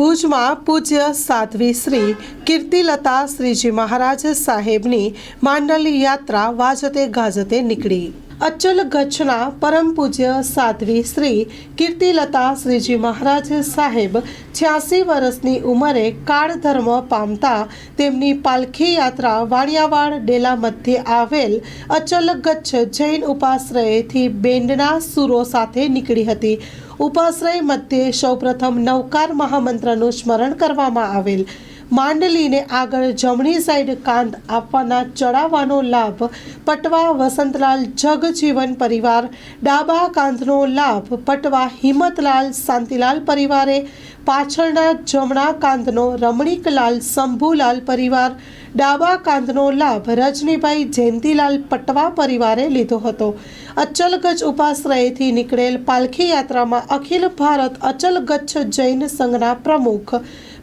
ભુજમાં પૂજ્ય સાધ્વી શ્રી કીર્તિલતા શ્રીજી મહારાજ સાહેબની માંડલી યાત્રા વાજતે ગાજતે નીકળી. અચલ ગચ્છના પરમ પૂજ્ય સાધ્વી શ્રી કીર્તિલતા શ્રીજી મહારાજ સાહેબ છ્યાસી વર્ષની ઉંમરે કાળ ધર્મ પામતા તેમની પાલખી યાત્રા વાણિયાવાડ ડેલા મધ્યે આવેલ અચલ ગચ્છ જૈન ઉપાશ્રયથી બેન્ડના સુરો સાથે નીકળી હતી. ઉપાશ્રય મધ્યે સૌપ્રથમ નવકાર મહામંત્રનું સ્મરણ કરવામાં આવેલ. માંડલીને આગળ જમણી સાઈડ કાંદ આપવાના ચડાવવાનો લાભ પટવા વસંતલાલ જગજીવન પરિવાર, ડાબા કાંધનો લાભ પટવા હિંમતલાલ શાંતિલાલ પરિવારે, પાછળના જમણા કાંધનો રમણીકલાલ શંભુલાલ પરિવાર, ડાબા કાંધનો લાભ રજનીભાઈ જયંતિલાલ પટવા પરિવારે લીધો હતો. અચલગચ્છ ઉપાશ્રયથી નીકળેલ પાલખી યાત્રામાં અખિલ ભારત અચલગચ્છ જૈન સંઘના પ્રમુખ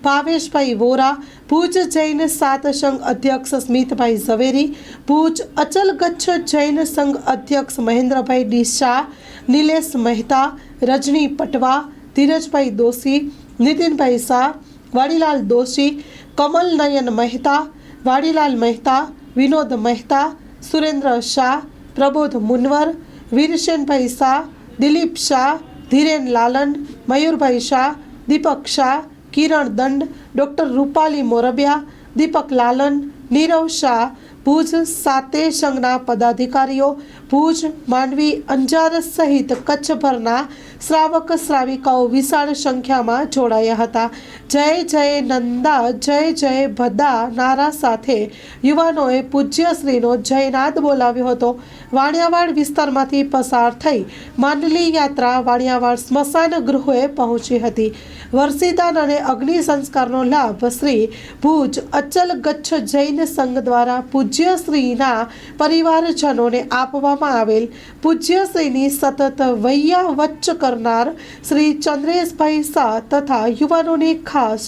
ભાવેશભાઈ વોરા, ભુજ જૈન સાત સંઘ અધ્યક્ષ સ્મિતભાઈ ઝવેરી, ભુજ અચલ ગચ્છ જૈન સંઘ અધ્યક્ષ મહેન્દ્રભાઈ ડી શાહ નિલેશ મહેતા, રજની પટવા, ધીરજભાઈ દોશી, નીતિનભાઈ શાહ, વાડીલાલ દોશી, કમલ નયન મહેતા, વાડીલાલ મહેતા, વિનોદ મહેતા, સુરેન્દ્ર શાહ, પ્રબોધ મુનવર, વીરસેનભાઈ શાહ, દિલીપ શાહ, ધીરેન લાલન, મયુરભાઈ શાહ, દીપક શાહ કિરણ દંડ ડૉક્ટર રૂપાલી મોરબિયા દીપક લાલન નીરવ શાહ ભુજ સાતે સંઘના પદાધિકારીઓ, ભુજ, માંડવી, અંજાર સહિત કચ્છભરના શ્રાવક શ્રાવિકાઓ વિશાળ સંખ્યામાં જોડાયા હતા. જય જય નંદા, જય જય ભદા નારા સાથે યુવાનોએ પૂજ્યશ્રીનો જયનાદ બોલાવ્યો હતો. વાણિયાવાડ વિસ્તારમાંથી પસાર થઈ માંડલી યાત્રા વાણિયાવાડ સ્મશાન ગૃહોએ પહોંચી હતી. વર્ષિદાન અને અગ્નિ સંસ્કારનો લાભ શ્રી ભુજ અચલ ગચ્છ જૈન સંઘ દ્વારા પૂજ્યશ્રીના પરિવારજનોને આપવામાં આવેલ પૂજ્યશ્રીની સતત વૈયા વચ્ચ કરનાર શ્રી ચંદ્રેશભાઈ શાહ તથા યુવાનોને ખાસ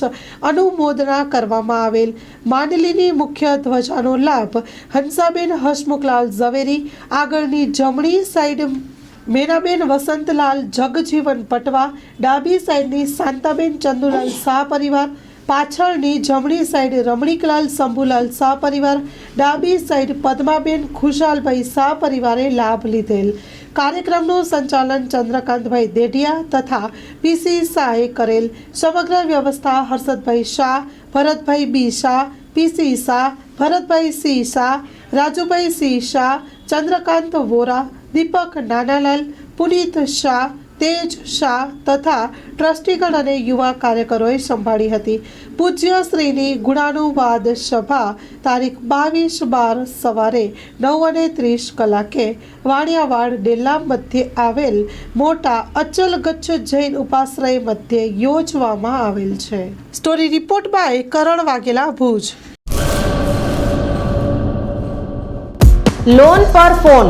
અનુમોદના કરવામાં આવેલ. માંડલીની મુખ્ય ધ્વજાનો લાભ હંસાબેન હસમુખલાલ ઝવેરી, આગળની જમણી સાઈડ મેનાબેન વસંતલાલ જગજીવન પટવા, ડાબી સાઈડની શાંતાબેન ચંદુલાલ શાહ પરિવાર પાછળની જમણી સાઈડ રમણીકલાલ શંભુલાલ શાહ પરિવાર, ડાબી સાઈડ પદ્માબેન ખુશાલભાઈ શાહ પરિવારે લાભ લીધેલ. કાર્યક્રમનું સંચાલન ચંદ્રકાંતભાઈ દેઢિયા તથા પીસી શાહે કરેલ. સમગ્ર વ્યવસ્થા Harshadbhai Shah, Bharatbhai B Shah P C Shah, Bharatbhai C Shah, Rajubhai C Shah, Chandrakant Vora, Deepak Nanalal, Punit Shah Tej Shah તથા ટ્રસ્ટીગણ અને યુવા કાર્યકરોએ સંભાળી હતી. પૂજ્ય શ્રીની ગુણાનુવાદ સભા તારીખ બાવીસ બાર સવારે નવ અને ત્રીસ કલાકે વાણિયાવાડ ડેલા મધ્યે આવેલ મોટા અચલ ગચ્છ જૈન ઉપાશ્રય મધ્યે યોજવામાં આવેલ છે. Story report by Karan Vaghela Bhuj. Loan પર ફોન